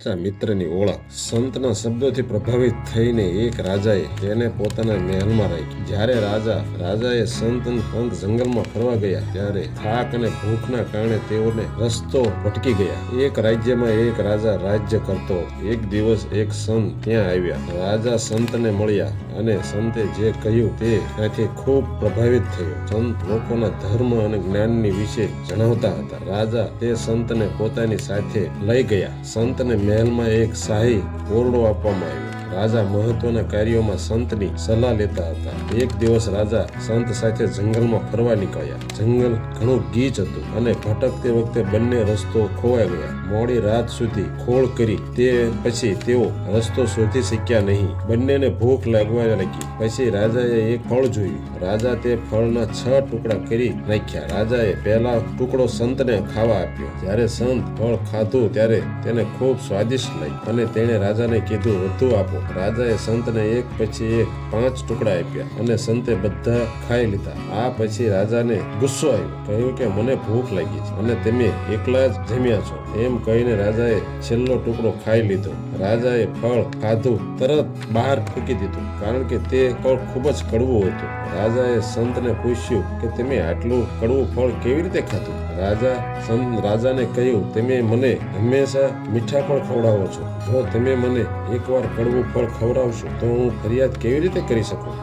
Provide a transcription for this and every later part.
સાચા મિત્રની ઓળખ સંતના શબ્દોથી પ્રભાવિત થઈને એક રાજાએ તેને પોતાના મહેલમાં રાખી જ્યારે રાજા, રાજાએ સંત અંત જંગલમાં ફરવા ગયા, ત્યારે થાક અને ભૂખના કારણે તેઓને રસ્તો ભટકી ગયા. એક રાજ્યમાં એક રાજા રાજ્ય કરતો. એક દિવસ એક સંત ત્યાં આવ્યા. રાજા સંતને મળ્યા અને સંતે જે કહ્યું તે ત્યાંથી ખૂબ પ્રભાવિત થયો. સંત લોકોના ધર્મ અને જ્ઞાનની વિશે જણાવતા હતા. રાજા તે સંતને પોતાની સાથે લઈ ગયા. સંતને મહેલમાં એક શાહી ઓરડો આપવામાં આવ્યો. રાજા મહત્વના કાર્યોમાં સંતની સલાહ લેતા હતા. એક દિવસ રાજા સંત સાથે જંગલમાં ફરવા નીકળ્યા. જંગલ ઘણું ગીચ હતું અને ભટકતી વખતે બંને રસ્તો ખોવાઈ ગયા. મોડી રાત સુધી ખોળ કરી તે પછી તેઓ રસ્તો શોધી શક્યા નહીં. બંનેને ભૂખ લાગવા લાગી. પછી રાજાએ એક ફળ જોયું. રાજા તે ફળના છ ટુકડા કરી નાખ્યા. રાજાએ પહેલા ટુકડો સંતને ખાવા આપ્યો. જ્યારે સંત ફળ ખાધું ત્યારે તેને ખૂબ સ્વાદિષ્ટ લાગ્યું અને તેણે રાજાને કીધું વધુ આપો. રાજાએ સંતને એક પછી એક પાંચ ટુકડા આપ્યા અને સંતે બધા ખાઈ લીધા. આ પછી રાજાને ગુસ્સો આવ્યો. કહ્યું કે, મને ભૂખ લાગી છે અને તમે એકલા જ જમ્યા છો. એમ કહીને રાજાએ છેલ્લો ટુકડો ખાઈ લીધો. રાજાએ ફળ, ખાધું, તરત બહાર ફૂંકી દીધું, કારણ કે તે ફળ ખૂબ જ કડવું હતું. રાજાએ સંતને પૂછ્યું કે, તમે આટલું કડવું ફળ કેવી રીતે ખાધું? રાજા, સંત રાજાને કહ્યું, તમે મને હંમેશા મીઠા ફળ ખવડાવો છો. જો તમે મને એકવાર કડવું ફળ ખવડાવશો તો હું ફરિયાદ કેવી રીતે કરી શકું?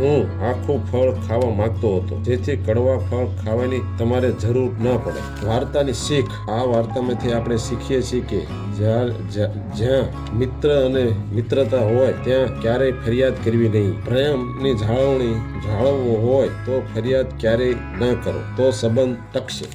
હું આખું ફળ ખાવા માંગતો હતો. જેથી કડવા ફળ ખાવાની તમારે જરૂર ન પડે. વાર્તાની શીખ. આ વાર્તામાંથી આપણે શીખીએ છીએ કે જ્યાં મિત્ર અને મિત્રતા હોય, ત્યાં ક્યારેય ફરિયાદ કરવી નહીં. પ્રેમની જાળવણી જાળવવો હોય તો ફરિયાદ ક્યારેય ન કરો. તો સંબંધ ટકશે.